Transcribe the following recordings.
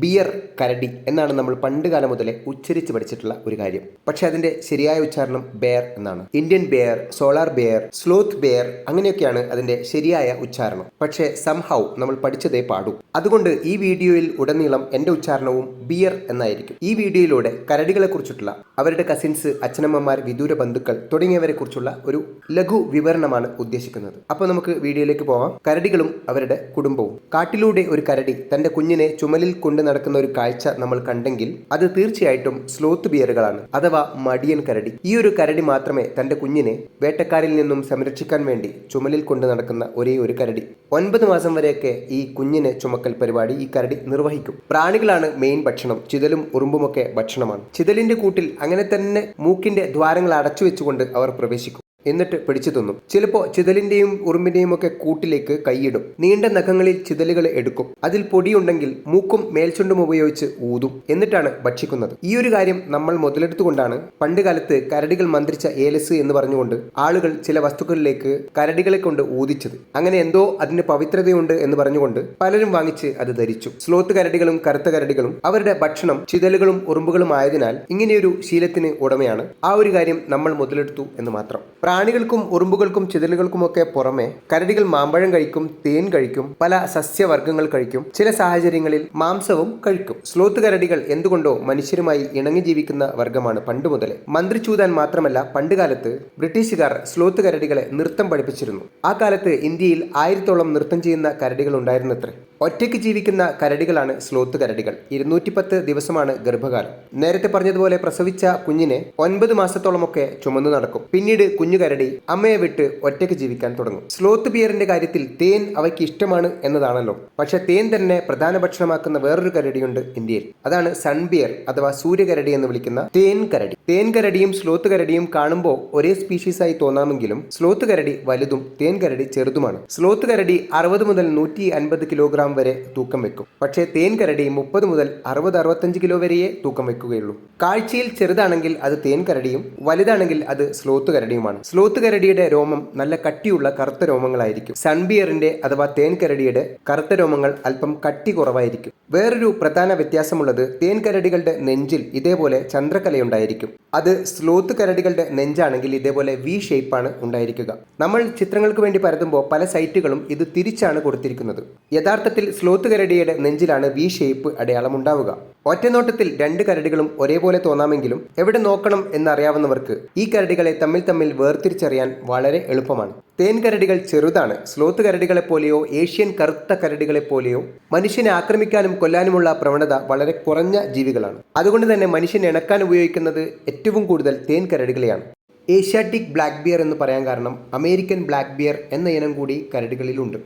Beer കരടി എന്നാണ് നമ്മൾ പണ്ട് കാലം മുതലേ ഉച്ചരിച്ച് പഠിച്ചിട്ടുള്ള ഒരു കാര്യം. പക്ഷെ അതിന്റെ ശരിയായ ഉച്ചാരണം ബെയർ എന്നാണ്. Indian bear solar bear sloth bear അങ്ങനെയൊക്കെയാണ് അതിന്റെ ശരിയായ ഉച്ചാരണം. പക്ഷേ സംഹൗ നമ്മൾ പഠിച്ചതേ പാടൂ. അതുകൊണ്ട് ഈ വീഡിയോയിൽ ഉടനീളം എന്റെ ഉച്ചാരണവും ബിയർ എന്നായിരിക്കും. ഈ വീഡിയോയിലൂടെ കരടികളെ കുറിച്ചിട്ടുള്ള അവരുടെ കസിൻസ് അച്ഛനമ്മമാർ വിദൂര ബന്ധുക്കൾ തുടങ്ങിയവരെ കുറിച്ചുള്ള ഒരു ലഘു വിവരണമാണ് ഉദ്ദേശിക്കുന്നത്. അപ്പോൾ നമുക്ക് വീഡിയോയിലേക്ക് പോവാം. കരടികളും അവരുടെ കുടുംബവും. കാട്ടിലൂടെ ഒരു കരടി തന്റെ കുഞ്ഞിനെ ചുമലിൽ കൊണ്ട് നടക്കുന്ന ഒരു കാഴ്ച നമ്മൾ കണ്ടെങ്കിൽ അത് തീർച്ചയായിട്ടും സ്ലോത്ത് ബിയറുകളാണ് അഥവാ മടിയൻ കരടി. ഈ ഒരു കരടി മാത്രമേ തന്റെ കുഞ്ഞിനെ വേട്ടക്കാരിൽ നിന്നും സംരക്ഷിക്കാൻ വേണ്ടി ചുമലിൽ കൊണ്ട് നടക്കുന്ന ഒരേ ഒരു കരടി. ഒൻപത് മാസം വരെയൊക്കെ ഈ കുഞ്ഞിനെ ചുമക്കൽ പരിപാടി ഈ കരടി നിർവഹിക്കും. പ്രാണികളാണ് മെയിൻ ഭക്ഷണം ചിതലും ഉറുമ്പുമൊക്കെ ഭക്ഷണമാണ്. ചിതലിന്റെ കൂട്ടിൽ അങ്ങനെ തന്നെ മൂക്കിന്റെ ദ്വാരങ്ങൾ അടച്ചു വെച്ചുകൊണ്ട് അവർ പ്രവേശിക്കും. എന്നിട്ട് പിടിച്ചു തിന്നും. ചിലപ്പോൾ ചിതലിന്റെയും ഉറുമ്പിന്റെയും ഒക്കെ കൂട്ടിലേക്ക് കൈയിടും. നീണ്ട നഖങ്ങളിൽ ചിതലുകൾ എടുക്കും. അതിൽ പൊടിയുണ്ടെങ്കിൽ മൂക്കും മേൽച്ചുണ്ടും ഉപയോഗിച്ച് ഊതും. എന്നിട്ടാണ് ഭക്ഷിക്കുന്നത്. ഈ ഒരു കാര്യം നമ്മൾ മുതലെടുത്തുകൊണ്ടാണ് പണ്ട് കാലത്ത് കരടികൾ മന്ത്രിച്ച ഏലസ് എന്ന് പറഞ്ഞുകൊണ്ട് ആളുകൾ ചില വസ്തുക്കളിലേക്ക് കരടികളെ കൊണ്ട് ഊതിച്ചത്. അങ്ങനെ എന്തോ അതിന് പവിത്രതയുണ്ട് എന്ന് പറഞ്ഞുകൊണ്ട് പലരും വാങ്ങിച്ച് അത് ധരിച്ചു. സ്ലോത്ത് കരടികളും കറുത്ത കരടികളും അവരുടെ ഭക്ഷണം ചിതലുകളും ഉറുമ്പുകളും ആയതിനാൽ ഇങ്ങനെയൊരു ശീലത്തിന് ഉടമയാണ്. ആ ഒരു കാര്യം നമ്മൾ മുതലെടുത്തു എന്ന് മാത്രം. പ്രാണികൾക്കും ഉറുമ്പുകൾക്കും ചിതലുകൾക്കുമൊക്കെ പുറമെ കരടികൾ മാമ്പഴം കഴിക്കും തേൻ കഴിക്കും പല സസ്യവർഗങ്ങൾ കഴിക്കും ചില സാഹചര്യങ്ങളിൽ മാംസവും കഴിക്കും. സ്ലോത്ത് കരടികൾ എന്തുകൊണ്ടോ മനുഷ്യരുമായി ഇണങ്ങി ജീവിക്കുന്ന വർഗമാണ് പണ്ട് മുതലേ. മന്ത്രി ചൂതാൻ മാത്രമല്ല പണ്ടുകാലത്ത് ബ്രിട്ടീഷുകാർ സ്ലോത്ത് കരടികളെ നൃത്തം പഠിപ്പിച്ചിരുന്നു. ആ കാലത്ത് ഇന്ത്യയിൽ ആയിരത്തോളം നൃത്തം ചെയ്യുന്ന കരടികൾ ഉണ്ടായിരുന്നത്രേ. ഒറ്റയ്ക്ക് ജീവിക്കുന്ന കരടികളാണ് സ്ലോത്ത് കരടികൾ. ഇരുന്നൂറ്റി പത്ത് ദിവസമാണ് ഗർഭകാലം. നേരത്തെ പറഞ്ഞതുപോലെ പ്രസവിച്ച കുഞ്ഞിനെ ഒൻപത് മാസത്തോളമൊക്കെ ചുമന്നു നടക്കും. പിന്നീട് കുഞ്ഞു കരടി അമ്മയെ വിട്ട് ഒറ്റയ്ക്ക് ജീവിക്കാൻ തുടങ്ങും. സ്ലോത്ത് ബിയറിന്റെ കാര്യത്തിൽ തേൻ അവയ്ക്ക് ഇഷ്ടമാണ് എന്നതാണല്ലോ. പക്ഷെ തേൻ തന്നെ പ്രധാന ഭക്ഷണമാക്കുന്ന വേറൊരു കരടിയുണ്ട് ഇന്ത്യയിൽ. അതാണ് സൺ ബിയർ അഥവാ സൂര്യകരടി എന്ന് വിളിക്കുന്ന തേൻ കരടി. തേൻ കരടിയും സ്ലോത്ത് കരടിയും കാണുമ്പോൾ ഒരേ സ്പീഷീസ് ആയി തോന്നാമെങ്കിലും സ്ലോത്ത് കരടി വലുതും തേൻ കരടി ചെറുതുമാണ്. സ്ലോത്ത് കരടി അറുപത് മുതൽ നൂറ്റി അൻപത് കിലോഗ്രാം വരെ തൂക്കം വെക്കും. പക്ഷേ തേൻ കരടി മുപ്പത് മുതൽ അറുപത് അറുപത്തഞ്ച് കിലോ വരെയേ തൂക്കം വെക്കുകയുള്ളൂ. കാഴ്ചയിൽ ചെറുതാണെങ്കിൽ അത് തേൻ കരടിയും വലുതാണെങ്കിൽ അത് സ്ലോത്ത് കരടിയുമാണ്. സ്ലോത്ത് കരടിയുടെ രോമം നല്ല കട്ടിയുള്ള കറുത്ത രോമങ്ങളായിരിക്കും. സൺബിയറിന്റെ അഥവാ തേൻ കരടിയുടെ കറുത്ത രോമങ്ങൾ അല്പം കട്ടി കുറവായിരിക്കും. വേറൊരു പ്രധാന വ്യത്യാസമുള്ളത് തേൻ കരടികളുടെ നെഞ്ചിൽ ഇതേപോലെ ചന്ദ്രക്കലയുണ്ടായിരിക്കും അത് സ്ലോത്ത് കരടികളുടെ നെഞ്ചാണെങ്കിൽ ഇതേപോലെ വി ഷേപ്പാണ് ഉണ്ടായിരിക്കുക. നമ്മൾ ചിത്രങ്ങൾക്ക് വേണ്ടി പരതുമ്പോൾ പല സൈറ്റുകളും ഇത് തിരിച്ചാണ് കൊടുത്തിരിക്കുന്നത്. യഥാർത്ഥത്തിൽ സ്ലോത്ത് കരടിയുടെ നെഞ്ചിലാണ് വി ഷേപ്പ് അടയാളം ഉണ്ടാവുക. ഒറ്റനോട്ടത്തിൽ രണ്ട് കരടികളും ഒരേപോലെ തോന്നാമെങ്കിലും എവിടെ നോക്കണം എന്നറിയാവുന്നവർക്ക് ഈ കരടികളെ തമ്മിൽ തമ്മിൽ വേർതിരിച്ചറിയാൻ വളരെ എളുപ്പമാണ്. തേൻ കരടികൾ ചെറുതാണ്. സ്ലോത്ത് കരടികളെ പോലെയോ ഏഷ്യൻ കറുത്ത കരടികളെ പോലെയോ മനുഷ്യനെ ആക്രമിക്കാനും കൊല്ലാനുമുള്ള പ്രവണത വളരെ കുറഞ്ഞ ജീവികളാണ്. അതുകൊണ്ട് തന്നെ മനുഷ്യൻ ഇണക്കാൻ ഉപയോഗിക്കുന്നത് ഏറ്റവും കൂടുതൽ തേൻ കരടികളെയാണ്. ഏഷ്യാറ്റിക് ബ്ലാക്ക് ബിയർ എന്ന് പറയാൻ കാരണം അമേരിക്കൻ ബ്ലാക്ക് ബിയർ എന്ന ഇനം കൂടി കരടികളിലുണ്ട്.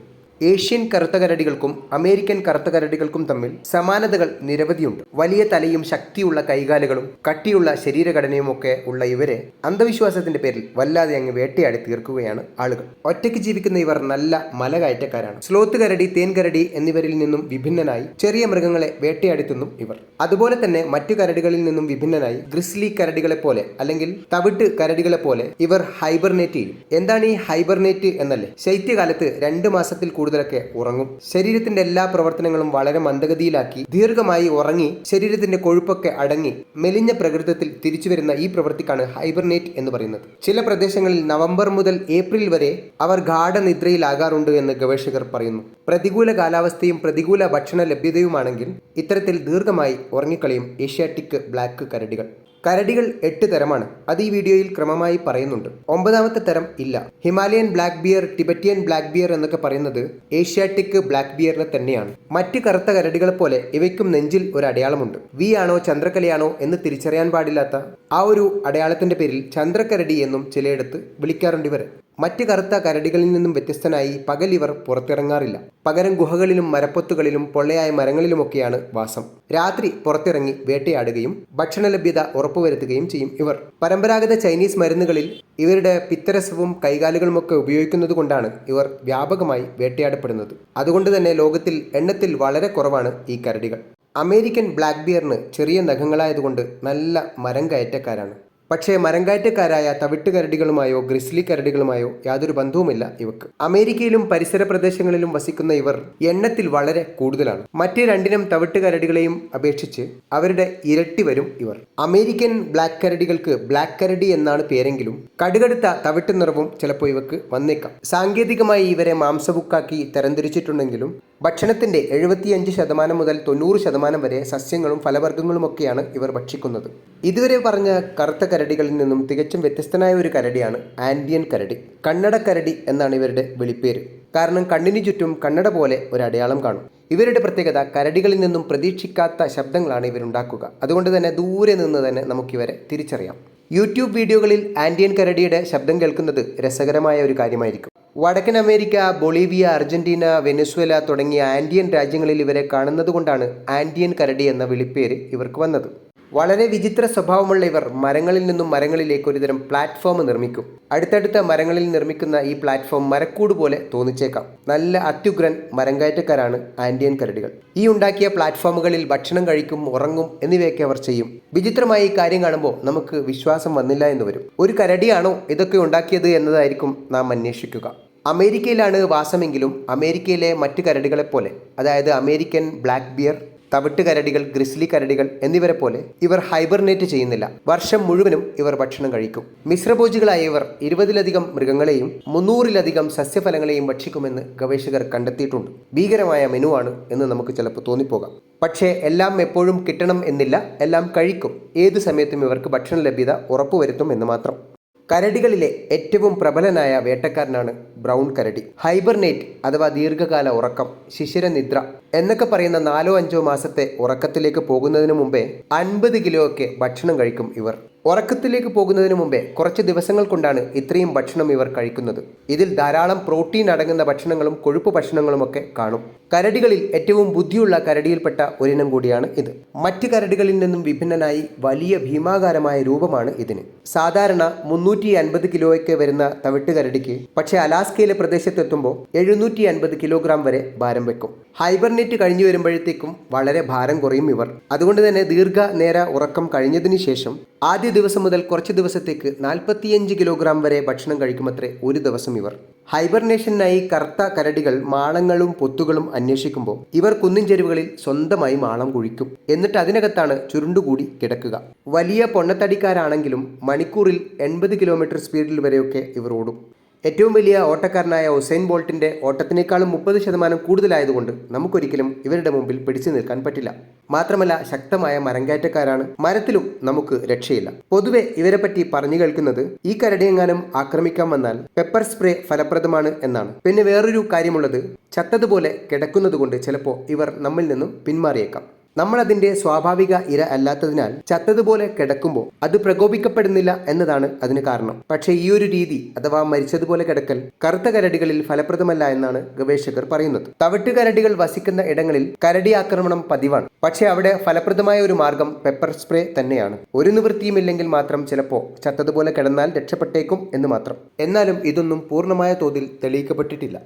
ഏഷ്യൻ കറുത്ത കരടികൾക്കും അമേരിക്കൻ കറുത്ത കരടികൾക്കും തമ്മിൽ സമാനതകൾ നിരവധിയുണ്ട്. വലിയ തലയും ശക്തിയുള്ള കൈകാലുകളും കട്ടിയുള്ള ശരീരഘടനയും ഒക്കെ ഉള്ള ഇവരെ അന്ധവിശ്വാസത്തിന്റെ പേരിൽ വല്ലാതെ അങ്ങ് വേട്ടയാടി തീർക്കുകയാണ് ആളുകൾ. ഒറ്റയ്ക്ക് ജീവിക്കുന്ന ഇവർ നല്ല മലകയറ്റക്കാരാണ്. സ്ലോത്ത് കരടി തേൻ കരടി എന്നിവരിൽ നിന്നും വിഭിന്നനായി ചെറിയ മൃഗങ്ങളെ വേട്ടയാടിത്തുന്നും ഇവർ. അതുപോലെ തന്നെ മറ്റു കരടികളിൽ നിന്നും വിഭിന്നനായി ഗ്രിസ്ലി കരടികളെ പോലെ അല്ലെങ്കിൽ തവിട്ട് കരടികളെ പോലെ ഇവർ ഹൈബർനേറ്റ് ചെയ്യും. എന്താണ് ഈ ഹൈബർനേറ്റ് എന്നല്ലേ? ശൈത്യകാലത്ത് രണ്ട് മാസത്തിൽ കൂടുതലൊക്കെ ഉറങ്ങും. ശരീരത്തിന്റെ എല്ലാ പ്രവർത്തനങ്ങളും വളരെ മന്ദഗതിയിലാക്കി ദീർഘമായി ഉറങ്ങി ശരീരത്തിന്റെ കൊഴുപ്പൊക്കെ അടങ്ങി മെലിഞ്ഞ പ്രകൃതത്തിൽ തിരിച്ചു വരുന്ന ഈ പ്രവൃത്തിക്കാണ് ഹൈബർനേറ്റ് എന്ന് പറയുന്നത്. ചില പ്രദേശങ്ങളിൽ നവംബർ മുതൽ ഏപ്രിൽ വരെ അവർ ഗാഠനിദ്രയിലാകാറുണ്ട് എന്ന് ഗവേഷകർ പറയുന്നു. പ്രതികൂല കാലാവസ്ഥയും പ്രതികൂല ഭക്ഷണ ലഭ്യതയുമാണെങ്കിൽ ഇത്തരത്തിൽ ദീർഘമായി ഉറങ്ങിക്കളിയും ഏഷ്യാറ്റിക് ബ്ലാക്ക് കരടികൾ. കരടികൾ എട്ട് തരമാണ്. അത് ഈ വീഡിയോയിൽ ക്രമമായി പറയുന്നുണ്ട്. ഒമ്പതാമത്തെ തരം ഇല്ല. Himalayan black bear Tibetan black bear എന്നൊക്കെ പറയുന്നത് ഏഷ്യാറ്റിക് ബ്ലാക്ക് ബിയറിനെ തന്നെയാണ്. മറ്റ് കറുത്ത കരടികളെ പോലെ ഇവയ്ക്കും നെഞ്ചിൽ ഒരു അടയാളമുണ്ട്. വി ആണോ ചന്ദ്രക്കലയാണോ എന്ന് തിരിച്ചറിയാൻ പാടില്ലാത്ത ആ ഒരു അടയാളത്തിന്റെ പേരിൽ ചന്ദ്രക്കരടി എന്നും ചിലയിടത്ത് വിളിക്കാറുണ്ട് ഇവരെ. മറ്റ് കറുത്ത കരടികളിൽ നിന്നും വ്യത്യസ്തനായി പകൽ ഇവർ പുറത്തിറങ്ങാറില്ല. പകരം ഗുഹകളിലും മരപ്പൊത്തുകളിലും പൊള്ളയായ മരങ്ങളിലുമൊക്കെയാണ് വാസം. രാത്രി പുറത്തിറങ്ങി വേട്ടയാടുകയും ഭക്ഷണ ലഭ്യത ഉറപ്പുവരുത്തുകയും ചെയ്യും ഇവർ. പരമ്പരാഗത ചൈനീസ് മരുന്നുകളിൽ ഇവരുടെ പിത്തരസവും കൈകാലുകളുമൊക്കെ ഉപയോഗിക്കുന്നത് കൊണ്ടാണ് ഇവർ വ്യാപകമായി വേട്ടയാടപ്പെടുന്നത്. അതുകൊണ്ട് തന്നെ ലോകത്തിൽ എണ്ണത്തിൽ വളരെ കുറവാണ് ഈ കരടികൾ. അമേരിക്കൻ ബ്ലാക്ക് ബിയറിന് ചെറിയ നഖങ്ങളായതുകൊണ്ട് നല്ല മരം കയറ്റക്കാരാണ്. പക്ഷേ മരങ്കാറ്റക്കാരായ തവിട്ട് കരടികളുമായോ ഗ്രിസ്ലി കരടികളുമായോ യാതൊരു ബന്ധവുമില്ല ഇവക്ക്. അമേരിക്കയിലും പരിസര പ്രദേശങ്ങളിലും വസിക്കുന്ന ഇവർ എണ്ണത്തിൽ വളരെ കൂടുതലാണ്. മറ്റ് രണ്ടിനും തവിട്ട് കരടികളെയും അപേക്ഷിച്ച് അവരുടെ ഇരട്ടി വരും ഇവർ. അമേരിക്കൻ ബ്ലാക്ക് കരടികൾക്ക് ബ്ലാക്ക് കരടി എന്നാണ് പേരെങ്കിലും കടുകടുത്ത തവിട്ട് നിറവും ചിലപ്പോൾ ഇവക്ക് വന്നേക്കാം. സാങ്കേതികമായി ഇവരെ മാംസബുക്കാക്കി തരംതിരിച്ചിട്ടുണ്ടെങ്കിലും ഭക്ഷണത്തിന്റെ എഴുപത്തിയഞ്ച് ശതമാനം മുതൽ തൊണ്ണൂറ് ശതമാനം വരെ സസ്യങ്ങളും ഫലവർഗങ്ങളുമൊക്കെയാണ് ഇവർ ഭക്ഷിക്കുന്നത്. ഇതുവരെ പറഞ്ഞ കറുത്ത കരടികളിൽ നിന്നും തികച്ചും വ്യത്യസ്തനായ ഒരു കരടിയാണ് ആൻഡിയൻ കരടി. കണ്ണട കരടി എന്നാണ് ഇവരുടെ വിളിപ്പേര്. കാരണം കണ്ണിന് ചുറ്റും കണ്ണട പോലെ ഒരു അടയാളം കാണും. ഇവരുടെ പ്രത്യേകത കരടികളിൽ നിന്നും പ്രതീക്ഷിക്കാത്ത ശബ്ദങ്ങളാണ് ഇവരുണ്ടാക്കുക. അതുകൊണ്ട് തന്നെ ദൂരെ നിന്ന് തന്നെ നമുക്കിവരെ തിരിച്ചറിയാം. യൂട്യൂബ് വീഡിയോകളിൽ ആൻഡിയൻ കരടിയുടെ ശബ്ദം കേൾക്കുന്നത് രസകരമായ ഒരു കാര്യമായിരിക്കും. വടക്കൻ അമേരിക്ക ബൊളീവിയ അർജന്റീന വെനസ്വേല തുടങ്ങിയ ആൻഡിയൻ രാജ്യങ്ങളിൽ ഇവരെ കാണുന്നതുകൊണ്ടാണ് ആൻഡിയൻ കരടി എന്ന വിളിപ്പേര് ഇവർക്ക് വന്നത്. വളരെ വിചിത്ര സ്വഭാവമുള്ള ഇവർ മരങ്ങളിൽ നിന്നും മരങ്ങളിലേക്ക് ഒരുതരം പ്ലാറ്റ്ഫോം നിർമ്മിക്കും. അടുത്തടുത്ത മരങ്ങളിൽ നിർമ്മിക്കുന്ന ഈ പ്ലാറ്റ്ഫോം മരക്കൂട് പോലെ തോന്നിച്ചേക്കാം. നല്ല അത്യുഗ്രൻ മരംകയറ്റക്കാരാണ് ആൻഡിയൻ കരടികൾ. ഈ ഉണ്ടാക്കിയ പ്ലാറ്റ്ഫോമുകളിൽ ഭക്ഷണം കഴിക്കും ഉറങ്ങും എന്നിവയൊക്കെ അവർ ചെയ്യും. വിചിത്രമായി ഈ കാര്യം കാണുമ്പോൾ നമുക്ക് വിശ്വാസം വന്നില്ല എന്ന് വരും. ഒരു കരടിയാണോ ഇതൊക്കെ ഉണ്ടാക്കിയത് എന്നതായിരിക്കും നാം അന്വേഷിക്കുക. അമേരിക്കയിലാണ് വാസമെങ്കിലും അമേരിക്കയിലെ മറ്റ് കരടികളെപ്പോലെ അതായത് അമേരിക്കൻ ബ്ലാക്ക് ബിയർ തവിട്ട് കരടികൾ ഗ്രിസ്ലി കരടികൾ എന്നിവരെ പോലെ ഇവർ ഹൈബർനേറ്റ് ചെയ്യുന്നില്ല. വർഷം മുഴുവനും ഇവർ ഭക്ഷണം കഴിക്കും. മിശ്രഭോജികളായ ഇവർ ഇരുപതിലധികം മൃഗങ്ങളെയും മുന്നൂറിലധികം സസ്യഫലങ്ങളെയും ഭക്ഷിക്കുമെന്ന് ഗവേഷകർ കണ്ടെത്തിയിട്ടുണ്ട്. ഭീകരമായ മെനുവാണ് എന്ന് നമുക്ക് ചിലപ്പോൾ തോന്നിപ്പോകാം. പക്ഷേ എല്ലാം എപ്പോഴും കിട്ടണം എന്നില്ല എല്ലാം കഴിക്കും. ഏതു സമയത്തും ഇവർക്ക് ഭക്ഷണ ലഭ്യത ഉറപ്പുവരുത്തും എന്ന് മാത്രം. കരടികളിലെ ഏറ്റവും പ്രബലനായ വേട്ടക്കാരനാണ് ബ്രൗൺ കരടി. ഹൈബർനേറ്റ് അഥവാ ദീർഘകാല ഉറക്കം ശിശിരനിദ്ര എന്നൊക്കെ പറയുന്ന നാലോ അഞ്ചോ മാസത്തെ ഉറക്കത്തിലേക്ക് പോകുന്നതിന് മുമ്പേ അൻപത് കിലോ ഒക്കെ ഭക്ഷണം കഴിക്കും ഇവർ. ഉറക്കത്തിലേക്ക് പോകുന്നതിന് മുമ്പേ കുറച്ച് ദിവസങ്ങൾ കൊണ്ടാണ് ഇത്രയും ഭക്ഷണം ഇവർ കഴിക്കുന്നത്. ഇതിൽ ധാരാളം പ്രോട്ടീൻ അടങ്ങുന്ന ഭക്ഷണങ്ങളും കൊഴുപ്പ് ഭക്ഷണങ്ങളുമൊക്കെ കാണും. കരടികളിൽ ഏറ്റവും ബുദ്ധിയുള്ള കരടിയിൽപ്പെട്ട ഒരിനം കൂടിയാണ് ഇത്. മറ്റ് കരടികളിൽ നിന്നും വിഭിന്നനായി വലിയ ഭീമാകാരമായ രൂപമാണ് ഇതിന്. സാധാരണ മുന്നൂറ്റി അൻപത് കിലോയ്ക്ക് വരുന്ന തവിട്ട് കരടിക്ക് പക്ഷേ അലാസ്കയിലെ പ്രദേശത്തെത്തുമ്പോൾ എഴുന്നൂറ്റി അൻപത് കിലോഗ്രാം വരെ ഭാരം വെക്കും. ഹൈബർനെറ്റ് കഴിഞ്ഞു വരുമ്പോഴത്തേക്കും വളരെ ഭാരം കുറയും ഇവർ. അതുകൊണ്ട് തന്നെ ദീർഘ നേര ഉറക്കം കഴിഞ്ഞതിന് ശേഷം ആദ്യ ദിവസം മുതൽ കുറച്ച് ദിവസത്തേക്ക് നാൽപ്പത്തിയഞ്ച് കിലോഗ്രാം വരെ ഭക്ഷണം കഴിക്കുമത്രേ ഒരു ദിവസം ഇവർ. ഹൈബർനേഷനായി കറുത്ത കരടികൾ മാളങ്ങളും പൊത്തുകളും അന്വേഷിക്കുമ്പോൾ ഇവർ കുന്നിൻ ചെരുവുകളിൽ സ്വന്തമായി മാളം കുഴിക്കും. എന്നിട്ട് അതിനകത്താണ് ചുരുണ്ടുകൂടി കിടക്കുക. വലിയ പൊണ്ണത്തടിക്കാരാണെങ്കിലും മണിക്കൂറിൽ എൺപത് കിലോമീറ്റർ സ്പീഡിൽ വരെയൊക്കെ ഇവർ ഓടും. ഏറ്റവും വലിയ ഓട്ടക്കാരനായ ഉസൈൻ ബോൾട്ടിന്റെ ഓട്ടത്തിനേക്കാളും മുപ്പത് ശതമാനം കൂടുതലായതുകൊണ്ട് നമുക്കൊരിക്കലും ഇവരുടെ മുമ്പിൽ പിടിച്ചു നിൽക്കാൻ പറ്റില്ല. മാത്രമല്ല ശക്തമായ മരങ്കയറ്റക്കാരാണ്. മരത്തിലും നമുക്ക് രക്ഷയില്ല. പൊതുവെ ഇവരെ പറ്റി പറഞ്ഞു കേൾക്കുന്നത് ഈ കരടിയെങ്ങാനും ആക്രമിക്കാൻ വന്നാൽ പെപ്പർ സ്പ്രേ ഫലപ്രദമാണ് എന്നാണ്. പിന്നെ വേറൊരു കാര്യമുള്ളത് ചത്തതുപോലെ കിടക്കുന്നതുകൊണ്ട് ചിലപ്പോൾ ഇവർ നമ്മിൽ നിന്നും പിന്മാറിയേക്കാം. നമ്മൾ അതിന്റെ സ്വാഭാവിക ഇര അല്ലാത്തതിനാൽ ചത്തതുപോലെ കിടക്കുമ്പോൾ അത് പ്രകോപിക്കപ്പെടുന്നില്ല എന്നതാണ് അതിന് കാരണം. പക്ഷേ ഈ ഒരു രീതി അഥവാ മരിച്ചതുപോലെ കിടക്കൽ കറുത്ത കരടികളിൽ ഫലപ്രദമല്ല എന്നാണ് ഗവേഷകർ പറയുന്നത്. തവിട്ട് കരടികൾ വസിക്കുന്ന ഇടങ്ങളിൽ കരടി ആക്രമണം പതിവാണ്. പക്ഷേ അവിടെ ഫലപ്രദമായ ഒരു മാർഗം പെപ്പർ സ്പ്രേ തന്നെയാണ്. ഒരു നിവൃത്തിയുമില്ലെങ്കിൽ മാത്രം ചിലപ്പോൾ ചത്തതുപോലെ കിടന്നാൽ രക്ഷപ്പെട്ടേക്കും എന്ന് മാത്രം. എന്നാലും ഇതൊന്നും പൂർണമായ തോതിൽ തെളിയിക്കപ്പെട്ടിട്ടില്ല.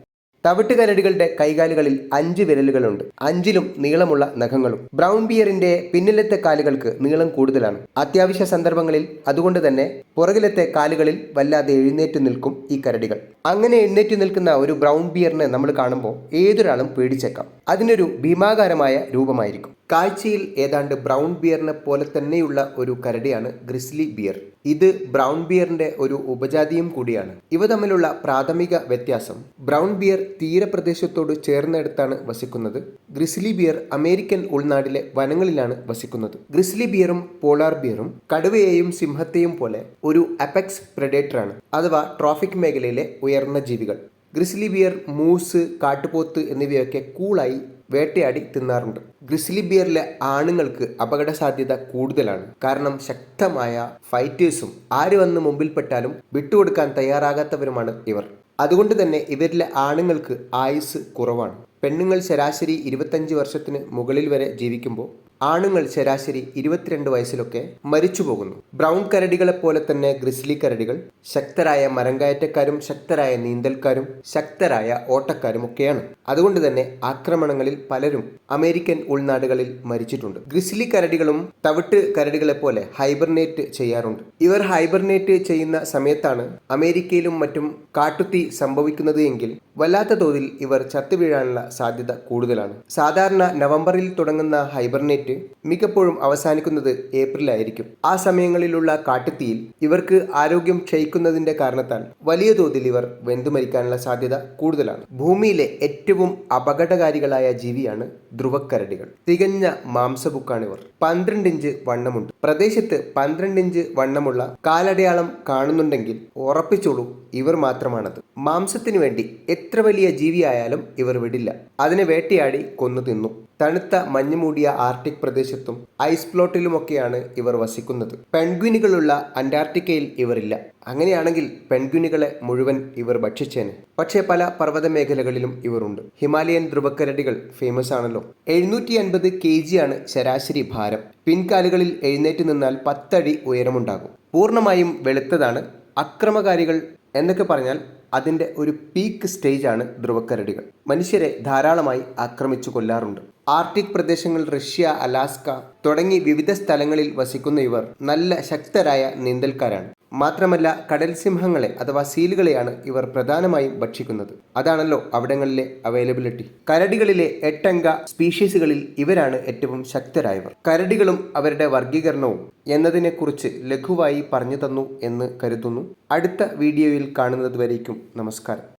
തവിട്ട് കരടികളുടെ കൈകാലുകളിൽ അഞ്ച് വിരലുകളുണ്ട്. അഞ്ചിലും നീളമുള്ള നഖങ്ങളും. ബ്രൗൺ ബിയറിന്റെ പിന്നിലത്തെ കാലുകൾക്ക് നീളം കൂടുതലാണ്. അത്യാവശ്യ സന്ദർഭങ്ങളിൽ അതുകൊണ്ട് തന്നെ പുറകിലത്തെ കാലുകളിൽ വല്ലാതെ എഴുന്നേറ്റ് നിൽക്കും ഈ കരടികൾ. അങ്ങനെ എഴുന്നേറ്റ് നിൽക്കുന്ന ഒരു ബ്രൗൺ ബിയറിനെ നമ്മൾ കാണുമ്പോൾ ഏതൊരാളും പേടിച്ചേക്കാം. അതിനൊരു ഭീമാകാരമായ രൂപമായിരിക്കും. കാഴ്ചയിൽ ഏതാണ്ട് ബ്രൗൺ ബിയറിനെ പോലെ തന്നെയുള്ള ഒരു കരടിയാണ് ഗ്രിസ്ലി ബിയർ. ഇത് ബ്രൗൺ ബിയറിന്റെ ഒരു ഉപജാതിയും കൂടിയാണ്. ഇവ തമ്മിലുള്ള പ്രാഥമിക വ്യത്യാസം ബ്രൗൺ ബിയർ തീരപ്രദേശത്തോട് ചേർന്നെടുത്താണ് വസിക്കുന്നത്. ഗ്രിസ്ലി ബിയർ അമേരിക്കൻ ഉൾനാടിലെ വനങ്ങളിലാണ് വസിക്കുന്നത്. ഗ്രിസ്ലി ബിയറും പോളാർ ബിയറും കടുവയെയും സിംഹത്തെയും പോലെ ഒരു അപെക്സ് പ്രഡേറ്ററാണ് അഥവാ ട്രോഫിക് മേഖലയിലെ ഉയർന്ന ജീവികൾ. ഗ്രിസ്ലി ബിയർ മൂസ് കാട്ടുപോത്ത് എന്നിവയൊക്കെ കൂളായി വേട്ടയാടി തിന്നാറുണ്ട് ഗ്രിസ്ലി ബിയറിലെ ആണുങ്ങൾക്ക് അപകട സാധ്യത കൂടുതലാണ്. കാരണം ശക്തമായ ഫൈറ്റേഴ്സും ആര് വന്ന് മുമ്പിൽപ്പെട്ടാലും വിട്ടുകൊടുക്കാൻ തയ്യാറാകാത്തവരുമാണ് ഇവർ. അതുകൊണ്ട് തന്നെ ഇവരിലെ ആണുങ്ങൾക്ക് ആയുസ് കുറവാണ്. പെണ്ണുങ്ങൾ ശരാശരി ഇരുപത്തഞ്ച് വർഷത്തിന് മുകളിൽ വരെ ജീവിക്കുമ്പോൾ ആണുങ്ങൾ ശരാശരി ഇരുപത്തിരണ്ട് വയസ്സിലൊക്കെ മരിച്ചുപോകുന്നു. ബ്രൗൺ കരടികളെ പോലെ തന്നെ ഗ്രിസ്ലി കരടികൾ ശക്തരായ മരംകയറ്റക്കാരും ശക്തരായ നീന്തൽക്കാരും ശക്തരായ ഓട്ടക്കാരും ഒക്കെയാണ് അതുകൊണ്ട് തന്നെ ആക്രമണങ്ങളിൽ പലരും അമേരിക്കൻ ഉൾനാടുകളിൽ മരിച്ചിട്ടുണ്ട്. ഗ്രിസ്ലി കരടികളും തവിട്ട് കരടികളെ പോലെ ഹൈബർനേറ്റ് ചെയ്യാറുണ്ട്. ഇവർ ഹൈബർനേറ്റ് ചെയ്യുന്ന സമയത്താണ് അമേരിക്കയിലും മറ്റും കാട്ടുതീ സംഭവിക്കുന്നത് എങ്കിൽ വല്ലാത്ത തോതിൽ ഇവർ ചത്തുവീഴാനുള്ള സാധ്യത കൂടുതലാണ്. സാധാരണ നവംബറിൽ തുടങ്ങുന്ന ഹൈബർനേറ്റ് മിക്കപ്പോഴും അവസാനിക്കുന്നത് ഏപ്രിലായിരിക്കും. ആ സമയങ്ങളിലുള്ള കാട്ടുതീയിൽ ഇവർക്ക് ആരോഗ്യം ക്ഷയിക്കുന്നതിന്റെ കാരണത്താൽ വലിയ തോതിൽ ഇവർ വെന്തുമരിക്കാനുള്ള സാധ്യത കൂടുതലാണ്. ഭൂമിയിലെ ഏറ്റവും അപകടകാരികളായ ജീവിയാണ് ധ്രുവക്കരടികൾ. തികഞ്ഞ മാംസബുക്കാണിവർ പന്ത്രണ്ട് ഇഞ്ച് വണ്ണമുണ്ട്. പ്രദേശത്ത് പന്ത്രണ്ട് ഇഞ്ച് വണ്ണമുള്ള കാലടയാളം കാണുന്നുണ്ടെങ്കിൽ ഉറപ്പിച്ചോളൂ ഇവർ മാത്രമാണത്. മാംസത്തിനു വേണ്ടി എത്ര വലിയ ജീവിയായാലും ഇവർ വിടില്ല. അതിനെ വേട്ടയാടി കൊന്നു തിന്നു. തണുത്ത മഞ്ഞുമൂടിയ ആർട്ടിക് പ്രദേശത്തും ഐസ് പ്ലോട്ടിലുമൊക്കെയാണ് ഇവർ വസിക്കുന്നത്. പെൺഗ്വിനുകളുള്ള അന്റാർട്ടിക്കയിൽ ഇവരില്ല. അങ്ങനെയാണെങ്കിൽ പെൺകുഞ്ഞുകളെ മുഴുവൻ ഇവർ ഭക്ഷിച്ചേനെ. പക്ഷേ പല പർവത മേഖലകളിലും ഇവരുണ്ട്. ഹിമാലയൻ ധ്രുവക്കരടികൾ ഫേമസ് ആണല്ലോ. എഴുന്നൂറ്റി അൻപത് കെ ജിയാണ് ശരാശരി ഭാരം. പിൻകാലുകളിൽ എഴുന്നേറ്റ് നിന്നാൽ പത്തടി ഉയരമുണ്ടാകും. പൂർണമായും വെളുത്തതാണ് അക്രമകാരികൾ എന്നൊക്കെ പറഞ്ഞാൽ അതിന്റെ ഒരു പീക്ക് സ്റ്റേജാണ് ധ്രുവക്കരടികൾ. മനുഷ്യരെ ധാരാളമായി ആക്രമിച്ചു കൊല്ലാറുണ്ട്. ആർട്ടിക് പ്രദേശങ്ങൾ റഷ്യ അലാസ്ക തുടങ്ങി വിവിധ സ്ഥലങ്ങളിൽ വസിക്കുന്ന ഇവർ നല്ല ശക്തരായ നീന്തൽക്കാരാണ്. മാത്രമല്ല കടൽ സിംഹങ്ങളെ അഥവാ സീലുകളെയാണ് ഇവർ പ്രധാനമായും ഭക്ഷിക്കുന്നത്. അതാണല്ലോ അവിടങ്ങളിലെ അവൈലബിലിറ്റി കരടികളിലെ എട്ടംഗ സ്പീഷീസുകളിൽ ഇവരാണ് ഏറ്റവും ശക്തരായവർ. കരടികളും അവരുടെ വർഗീകരണവും എന്നതിനെക്കുറിച്ച് ലഘുവായി പറഞ്ഞു തന്നു എന്ന് കരുതുന്നു. അടുത്ത വീഡിയോയിൽ കാണുന്നത് വരേക്കും നമസ്കാരം.